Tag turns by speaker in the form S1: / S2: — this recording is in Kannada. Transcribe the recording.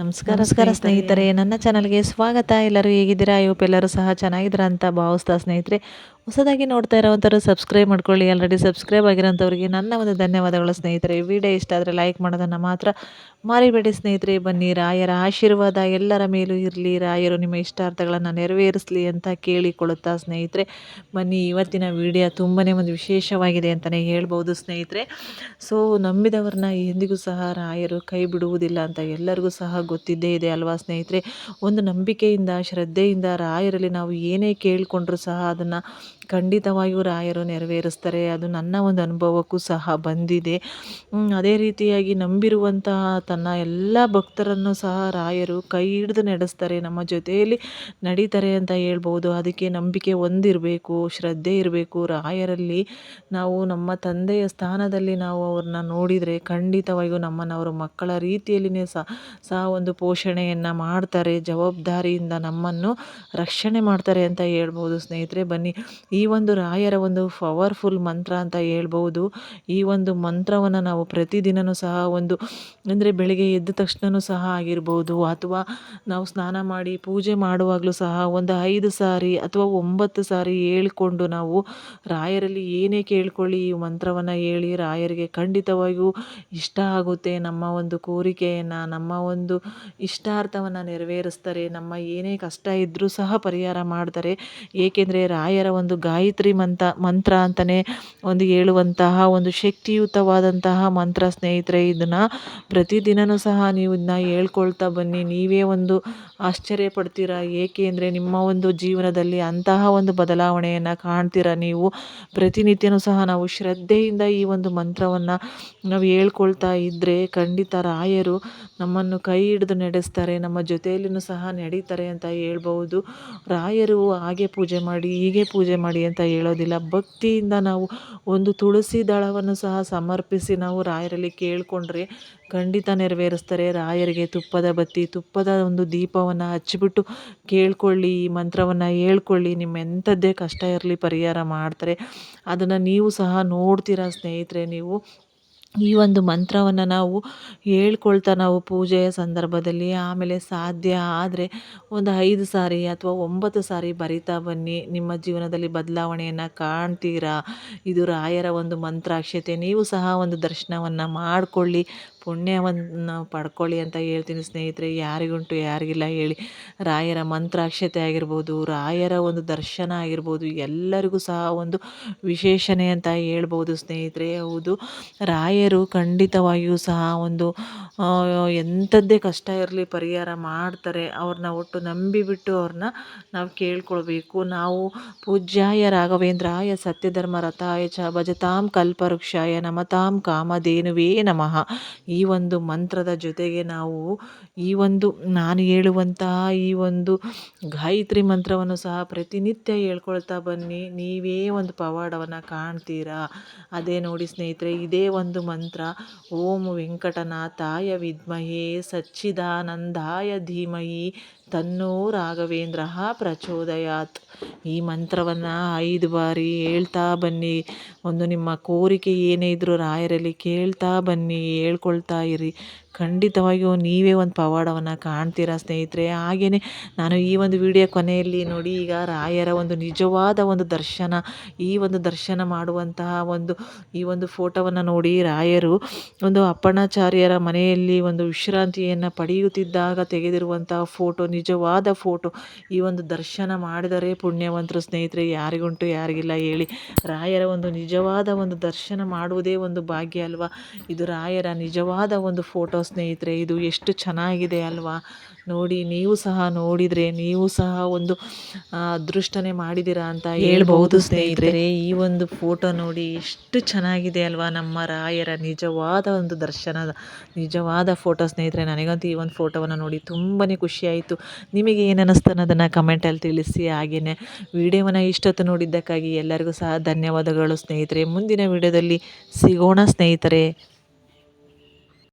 S1: ನಮಸ್ಕಾರ ನಮಸ್ಕಾರ ಸ್ನೇಹಿತರೆ. ನನ್ನ ಚಾನಲ್ಗೆ ಸ್ವಾಗತ. ಎಲ್ಲರೂ ಹೇಗಿದ್ದೀರಾ? ಇವಪ್ಪ ಎಲ್ಲರೂ ಸಹ ಚೆನ್ನಾಗಿದ್ದೀರಾ ಅಂತ ಭಾವಿಸ್ತಾ ಸ್ನೇಹಿತರೆ. ಹೊಸದಾಗಿ ನೋಡ್ತಾ ಇರೋವಂಥವ್ರು ಸಬ್ಸ್ಕ್ರೈಬ್ ಮಾಡ್ಕೊಳ್ಳಿ. ಆಲ್ರೆಡಿ ಸಬ್ಸ್ಕ್ರೈಬ್ ಆಗಿರೋಂಥವ್ರಿಗೆ ನನ್ನ ಒಂದು ಧನ್ಯವಾದಗಳು ಸ್ನೇಹಿತರೆ. ವಿಡಿಯೋ ಇಷ್ಟ ಆದರೆ ಲೈಕ್ ಮಾಡೋದನ್ನು ಮಾತ್ರ ಮಾರಿಬೇಡಿ ಸ್ನೇಹಿತರೆ. ಬನ್ನಿ ರಾಯರ ಆಶೀರ್ವಾದ ಎಲ್ಲರ ಮೇಲೂ ಇರಲಿ. ರಾಯರು ನಿಮ್ಮ ಇಷ್ಟಾರ್ಥಗಳನ್ನು ನೆರವೇರಿಸಲಿ ಅಂತ ಕೇಳಿಕೊಳ್ಳುತ್ತಾ ಸ್ನೇಹಿತರೆ. ಬನ್ನಿ ಇವತ್ತಿನ ವಿಡಿಯೋ ತುಂಬಾ ಒಂದು ವಿಶೇಷವಾಗಿದೆ ಅಂತಲೇ ಹೇಳ್ಬೋದು ಸ್ನೇಹಿತರೆ. ಸೊ ನಂಬಿದವ್ರನ್ನ ಎಂದಿಗೂ ಸಹ ರಾಯರು ಕೈ ಬಿಡುವುದಿಲ್ಲ ಅಂತ ಎಲ್ಲರಿಗೂ ಸಹ ಗೊತ್ತಿದ್ದೇ ಇದೆ ಅಲ್ವಾ ಸ್ನೇಹಿತರೆ? ಒಂದು ನಂಬಿಕೆಯಿಂದ ಶ್ರದ್ಧೆಯಿಂದ ರಾಯರಲ್ಲಿ ನಾವು ಏನೇ ಕೇಳಿಕೊಂಡ್ರೂ ಸಹ ಅದನ್ನು ಖಂಡಿತವಾಗಿಯೂ ರಾಯರು ನೆರವೇರಿಸ್ತಾರೆ. ಅದು ನನ್ನ ಒಂದು ಅನುಭವಕ್ಕೂ ಸಹ ಬಂದಿದೆ. ಅದೇ ರೀತಿಯಾಗಿ ನಂಬಿರುವಂತಹ ತನ್ನ ಎಲ್ಲ ಭಕ್ತರನ್ನು ಸಹ ರಾಯರು ಕೈ ಹಿಡಿದು ನಡೆಸ್ತಾರೆ. ನಮ್ಮ ಜೊತೆಯಲ್ಲಿ ನಡೀತಾರೆ ಅಂತ ಹೇಳ್ಬೋದು. ಅದಕ್ಕೆ ನಂಬಿಕೆ ಹೊಂದಿರಬೇಕು, ಶ್ರದ್ಧೆ ಇರಬೇಕು. ರಾಯರಲ್ಲಿ ನಾವು ನಮ್ಮ ತಂದೆಯ ಸ್ಥಾನದಲ್ಲಿ ನಾವು ಅವ್ರನ್ನ ನೋಡಿದರೆ ಖಂಡಿತವಾಗಿಯೂ ನಮ್ಮನ್ನು ಅವರು ಮಕ್ಕಳ ರೀತಿಯಲ್ಲಿಯೇ ಸಹ ಸಹ ಒಂದು ಪೋಷಣೆಯನ್ನು ಮಾಡ್ತಾರೆ. ಜವಾಬ್ದಾರಿಯಿಂದ ನಮ್ಮನ್ನು ರಕ್ಷಣೆ ಮಾಡ್ತಾರೆ ಅಂತ ಹೇಳ್ಬೋದು. ಸ್ನೇಹಿತರೆ, ಬನ್ನಿ. ಈ ಒಂದು ರಾಯರ ಒಂದು ಪವರ್ಫುಲ್ ಮಂತ್ರ ಅಂತ ಹೇಳ್ಬೋದು ಈ ಒಂದು ಮಂತ್ರವನ್ನು ನಾವು ಪ್ರತಿದಿನವೂ ಸಹ ಒಂದು, ಅಂದರೆ ಬೆಳಿಗ್ಗೆ ಎದ್ದ ತಕ್ಷಣವೂ ಸಹ ಆಗಿರ್ಬೋದು ಅಥವಾ ನಾವು ಸ್ನಾನ ಮಾಡಿ ಪೂಜೆ ಮಾಡುವಾಗಲೂ ಸಹ ಒಂದು ಐದು ಸಾರಿ ಅಥವಾ ಒಂಬತ್ತು ಸಾರಿ ಹೇಳ್ಕೊಂಡು ನಾವು ರಾಯರಲ್ಲಿ ಏನೇ ಕೇಳ್ಕೊಳ್ಳಿ ಈ ಮಂತ್ರವನ್ನು ಹೇಳಿ ರಾಯರಿಗೆ ಖಂಡಿತವಾಗಿಯೂ ಇಷ್ಟ ಆಗುತ್ತೆ. ನಮ್ಮ ಒಂದು ಕೋರಿಕೆಯನ್ನು, ನಮ್ಮ ಒಂದು ಇಷ್ಟಾರ್ಥವನ್ನು ನೆರವೇರಿಸ್ತಾರೆ. ನಮ್ಮ ಏನೇ ಕಷ್ಟ ಇದ್ದರೂ ಸಹ ಪರಿಹಾರ ಮಾಡ್ತಾರೆ. ಏಕೆಂದರೆ ರಾಯರ ಒಂದು ಗಾಯತ್ರಿ ಮಂತ, ಮಂತ್ರ ಅಂತಲೇ ಒಂದು ಹೇಳುವಂತಹ ಒಂದು ಶಕ್ತಿಯುತವಾದಂತಹ ಮಂತ್ರ ಸ್ನೇಹಿತರೆ, ಇದನ್ನು ಪ್ರತಿದಿನವೂ ಸಹ ನೀವು ಇದನ್ನ ಹೇಳ್ಕೊಳ್ತಾ ಬನ್ನಿ. ನೀವೇ ಒಂದು ಆಶ್ಚರ್ಯ ಪಡ್ತೀರಾ? ಏಕೆ ಅಂದರೆ ನಿಮ್ಮ ಒಂದು ಜೀವನದಲ್ಲಿ ಅಂತಹ ಒಂದು ಬದಲಾವಣೆಯನ್ನು ಕಾಣ್ತೀರಾ ನೀವು? ಪ್ರತಿನಿತ್ಯನೂ ಸಹ ನಾವು ಶ್ರದ್ಧೆಯಿಂದ ಈ ಒಂದು ಮಂತ್ರವನ್ನು ನಾವು ಹೇಳ್ಕೊಳ್ತಾ ಇದ್ದರೆ ಖಂಡಿತ ರಾಯರು ನಮ್ಮನ್ನು ಕೈ ಹಿಡಿದು ನಡೆಸ್ತಾರೆ, ನಮ್ಮ ಜೊತೆಯಲ್ಲಿಯೂ ಸಹ ನಡೀತಾರೆ ಅಂತ ಹೇಳ್ಬಹುದು. ರಾಯರು ಹಾಗೆ ಪೂಜೆ ಮಾಡಿ, ಹೀಗೆ ಪೂಜೆ ಮಾಡಿ. ಅಂತ ಹೇಳೋದಿಲ್ಲ. ಭಕ್ತಿಯಿಂದ ನಾವು ಒಂದು ತುಳಸಿ ದಳವನ್ನು ಸಹ ಸಮರ್ಪಿಸಿ ನಾವು ರಾಯರಲ್ಲಿ ಕೇಳಿಕೊಂಡ್ರೆ ಖಂಡಿತ ನೆರವೇರಿಸ್ತಾರೆ. ರಾಯರಿಗೆ ತುಪ್ಪದ ಬತ್ತಿ, ತುಪ್ಪದ ಒಂದು ದೀಪವನ್ನು ಹಚ್ಚಿಬಿಟ್ಟು ಕೇಳ್ಕೊಳ್ಳಿ, ಈ ಮಂತ್ರವನ್ನು ಹೇಳ್ಕೊಳ್ಳಿ. ನಿಮ್ಮ ಎಂಥದ್ದೇ ಕಷ್ಟ ಇರಲಿ ಪರಿಹಾರ ಮಾಡ್ತಾರೆ. ಅದನ್ನು ನೀವು ಸಹ ನೋಡ್ತೀರಾ ಸ್ನೇಹಿತರೆ, ನೀವು ಈ ಒಂದು ಮಂತ್ರವನ್ನು ನಾವು ಹೇಳ್ಕೊಳ್ತಾ ನಾವು ಪೂಜೆಯ ಸಂದರ್ಭದಲ್ಲಿ ಆಮೇಲೆ ಸಾಧ್ಯ ಆದರೆ ಒಂದು ಐದು ಸಾರಿ ಅಥವಾ ಒಂಬತ್ತು ಸಾರಿ ಬರಿತಾ ಬನ್ನಿ. ನಿಮ್ಮ ಜೀವನದಲ್ಲಿ ಬದಲಾವಣೆಯನ್ನು ಕಾಣ್ತೀರಾ? ಇದು ರಾಯರ ಒಂದು ಮಂತ್ರಾಕ್ಷತೆ. ನೀವು ಸಹ ಒಂದು ದರ್ಶನವನ್ನು ಮಾಡಿಕೊಳ್ಳಿ. ಪುಣ್ಯವನ್ನು ಪಡ್ಕೊಳ್ಳಿ ಅಂತ ಹೇಳ್ತೀನಿ ಸ್ನೇಹಿತರೆ. ಯಾರಿಗುಂಟು ಯಾರಿಗಿಲ್ಲ ಹೇಳಿ. ರಾಯರ ಮಂತ್ರಾಕ್ಷತೆ ಆಗಿರ್ಬೋದು, ರಾಯರ ಒಂದು ದರ್ಶನ ಆಗಿರ್ಬೋದು, ಎಲ್ಲರಿಗೂ ಸಹ ಒಂದು ವಿಶೇಷಣೆ ಅಂತ ಹೇಳ್ಬೋದು ಸ್ನೇಹಿತರೆ. ಹೌದು, ರಾಯರು ಖಂಡಿತವಾಗಿಯೂ ಸಹ ಒಂದು ಎಂಥದ್ದೇ ಕಷ್ಟ ಇರಲಿ ಪರಿಹಾರ ಮಾಡ್ತಾರೆ. ಅವ್ರನ್ನ ಒಟ್ಟು ನಂಬಿಬಿಟ್ಟು ಅವ್ರನ್ನ ನಾವು ಕೇಳ್ಕೊಳ್ಬೇಕು. ನಾವು ಪೂಜ್ಯಾಯ ರಾಘವೇಂದ್ರಾಯ ಸತ್ಯಧರ್ಮ ರಥಾಯ ಚ ಭಜತಾಂ ಕಲ್ಪವೃಕ್ಷಾಯ ನಮತಾಂ ಕಾಮಧೇನುವೇ ನಮಃ. ಈ ಒಂದು ಮಂತ್ರದ ಜೊತೆಗೆ ನಾವು ಈ ಒಂದು ನಾನು ಹೇಳುವಂತಹ ಈ ಒಂದು ಗಾಯತ್ರಿ ಮಂತ್ರವನ್ನು ಸಹ ಪ್ರತಿನಿತ್ಯ ಹೇಳ್ಕೊಳ್ತಾ ಬನ್ನಿ. ನೀವೇ ಒಂದು ಪವಾಡವನ್ನು ಕಾಣ್ತೀರಾ? ಅದೇ ನೋಡಿ ಸ್ನೇಹಿತರೆ, ಇದೇ ಒಂದು ಮಂತ್ರ, ಓಂ ವೆಂಕಟನಾಥಾಯ ವಿದ್ಮಹೇ ಸಚ್ಚಿದಾನಂದಾಯ ಧೀಮಹಿ ತನ್ನೋ ರಾಘವೇಂದ್ರ ಪ್ರಚೋದಯಾತ್. ಈ ಮಂತ್ರವನ್ನು ಐದು ಬಾರಿ ಹೇಳ್ತಾ ಬನ್ನಿ. ಒಂದು ನಿಮ್ಮ ಕೋರಿಕೆ ಏನೇ ಇದ್ದರೂ ರಾಯರಲ್ಲಿ ಕೇಳ್ತಾ ಬನ್ನಿ, ಹೇಳ್ಕೊಳ್ತಾ ಇರಿ. ಖಂಡಿತವಾಗಿಯೂ ನೀವೇ ಒಂದು ಪವಾಡವನ್ನು ಕಾಣ್ತೀರಾ ಸ್ನೇಹಿತರೆ. ಹಾಗೆಯೇ ನಾನು ಈ ಒಂದು ವಿಡಿಯೋ ಕೊನೆಯಲ್ಲಿ ನೋಡಿ ಈಗ ರಾಯರ ಒಂದು ನಿಜವಾದ ಒಂದು ದರ್ಶನ, ಈ ಒಂದು ದರ್ಶನ ಮಾಡುವಂತಹ ಒಂದು, ಈ ಒಂದು ಫೋಟೋವನ್ನು ನೋಡಿ ರಾಯರು ಒಂದು ಅಪ್ಪಣಾಚಾರ್ಯರ ಮನೆಯಲ್ಲಿ ಒಂದು ವಿಶ್ರಾಂತಿಯನ್ನು ಪಡೆಯುತ್ತಿದ್ದಾಗ ತೆಗೆದಿರುವಂತಹ ಫೋಟೋ, ನಿಜವಾದ ಫೋಟೋ ಈ ಒಂದು ದರ್ಶನ ಮಾಡಿದರೆ ಪುಣ್ಯವಂತರು ಸ್ನೇಹಿತರೆ. ಯಾರಿಗುಂಟು ಯಾರಿಗಿಲ್ಲ ಹೇಳಿ. ರಾಯರ ಒಂದು ನಿಜವಾದ ಒಂದು ದರ್ಶನ ಮಾಡುವುದೇ ಒಂದು ಭಾಗ್ಯ ಅಲ್ವಾ? ಇದು ರಾಯರ ನಿಜವಾದ ಒಂದು ಫೋಟೋ. ಸ್ನೇಹಿತರೆ, ಇದು ಎಷ್ಟು ಚೆನ್ನಾಗಿದೆ ಅಲ್ವಾ? ನೋಡಿ, ನೀವು ಸಹ ನೋಡಿದರೆ, ನೀವು ಸಹ ಒಂದು ಅದೃಷ್ಟನೇ ಮಾಡಿದ್ದೀರಾ ಅಂತ ಹೇಳ್ಬಹುದು ಸ್ನೇಹಿತರೆ. ಈ ಒಂದು ಫೋಟೋ ನೋಡಿ ಎಷ್ಟು ಚೆನ್ನಾಗಿದೆ ಅಲ್ವಾ? ನಮ್ಮ ರಾಯರ ನಿಜವಾದ ಒಂದು ದರ್ಶನದ, ನಿಜವಾದ ಫೋಟೋ ಸ್ನೇಹಿತರೆ. ನನಗಂತೂ ಈ ಒಂದು ಫೋಟೋವನ್ನು ನೋಡಿ ತುಂಬಾ ಖುಷಿಯಾಯಿತು. ನಿಮಗೆ ಏನು ಅನ್ನಿಸ್ತು ಅನ್ನೋದನ್ನು ಕಮೆಂಟಲ್ಲಿ ತಿಳಿಸಿ. ಹಾಗೆಯೇ ವಿಡಿಯೋವನ್ನು ಇಷ್ಟೊತ್ತು ನೋಡಿದ್ದಕ್ಕಾಗಿ ಎಲ್ಲರಿಗೂ ಸಹ ಧನ್ಯವಾದಗಳು ಸ್ನೇಹಿತರೆ. ಮುಂದಿನ ವಿಡಿಯೋದಲ್ಲಿ ಸಿಗೋಣ ಸ್ನೇಹಿತರೆ.